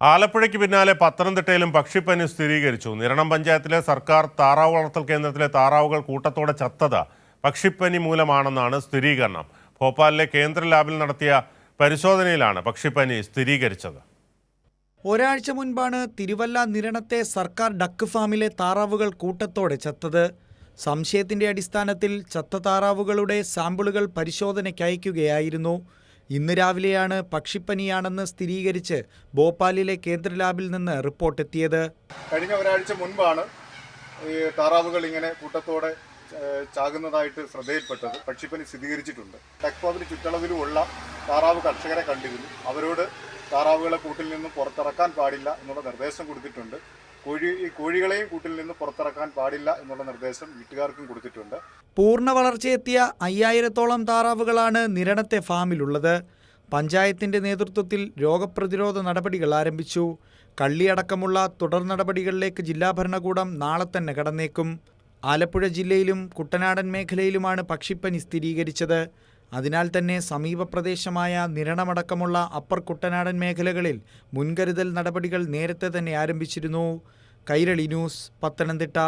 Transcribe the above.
ആലപ്പുഴയ്ക്ക് പിന്നാലെ പത്തനംതിട്ടയിലും പക്ഷിപ്പനി സ്ഥിരീകരിച്ചു. നിരണം പഞ്ചായത്തിലെ സർക്കാർ താറാവ് വളർത്തൽ കേന്ദ്രത്തിലെ താറാവുകൾ കൂട്ടത്തോടെ ചത്തത് പക്ഷിപ്പനി മൂലമാണെന്നാണ് സ്ഥിരീകരണം. ഭോപ്പാലിലെ കേന്ദ്ര ലാബിൽ നടത്തിയ പരിശോധനയിലാണ് പക്ഷിപ്പനി സ്ഥിരീകരിച്ചത്. ഒരാഴ്ച മുൻപാണ് തിരുവല്ല നിരണത്തെ സർക്കാർ ഡക്ക് ഫാമിലെ താറാവുകൾ കൂട്ടത്തോടെ ചത്തത്. സംശയത്തിന്റെ അടിസ്ഥാനത്തിൽ ചത്ത താറാവുകളുടെ സാമ്പിളുകൾ പരിശോധനയ്ക്ക് അയക്കുകയായിരുന്നു. ഇന്ന് രാവിലെയാണ് പക്ഷിപ്പനിയാണെന്ന് സ്ഥിരീകരിച്ച് ഭോപ്പാലിലെ കേന്ദ്ര ലാബിൽ നിന്ന് റിപ്പോർട്ട് എത്തിയത്. കഴിഞ്ഞ ഒരാഴ്ച മുൻപാണ് ഈ താറാവുകൾ ഇങ്ങനെ കൂട്ടത്തോടെ ചാകുന്നതായിട്ട് ശ്രദ്ധയിൽപ്പെട്ടത്. പക്ഷിപ്പനി സ്ഥിരീകരിച്ചിട്ടുണ്ട്. ടെക്പോവിന് ചുറ്റളവിലുമുള്ള താറാവ് കർഷകരെ കണ്ടിരുന്നു. അവരോട് താറാവുകളെ കൂട്ടിൽ നിന്നും പുറത്തിറക്കാൻ പാടില്ല എന്നുള്ള നിർദ്ദേശം കൊടുത്തിട്ടുണ്ട്. കോഴി ഈ കോഴികളെയും കൂട്ടിൽ നിന്ന് പുറത്തിറക്കാൻ പാടില്ല എന്നുള്ള നിർദ്ദേശം വീട്ടുകാർക്കും കൊടുത്തിട്ടുണ്ട്. പൂർണ വളർച്ചയെത്തിയ അയ്യായിരത്തോളം താറാവുകളാണ് നിരണത്തെ ഫാമിലുള്ളത്. പഞ്ചായത്തിന്റെ നേതൃത്വത്തിൽ രോഗപ്രതിരോധ നടപടികൾ ആരംഭിച്ചു. കള്ളിയടക്കമുള്ള തുടർ നടപടികളിലേക്ക് ജില്ലാ ഭരണകൂടം നാളെ തന്നെ കടന്നേക്കും. ആലപ്പുഴ ജില്ലയിലും കുട്ടനാടൻ മേഖലയിലുമാണ് പക്ഷിപ്പനി സ്ഥിരീകരിച്ചത്. അതിനാൽ തന്നെ സമീപ പ്രദേശമായ നിരണമടക്കമുള്ള അപ്പർ കുട്ടനാടൻ മേഖലകളിൽ മുൻകരുതൽ നടപടികൾ നേരത്തെ തന്നെ ആരംഭിച്ചിരുന്നു. കൈരളി ന്യൂസ് പത്തനംതിട്ട.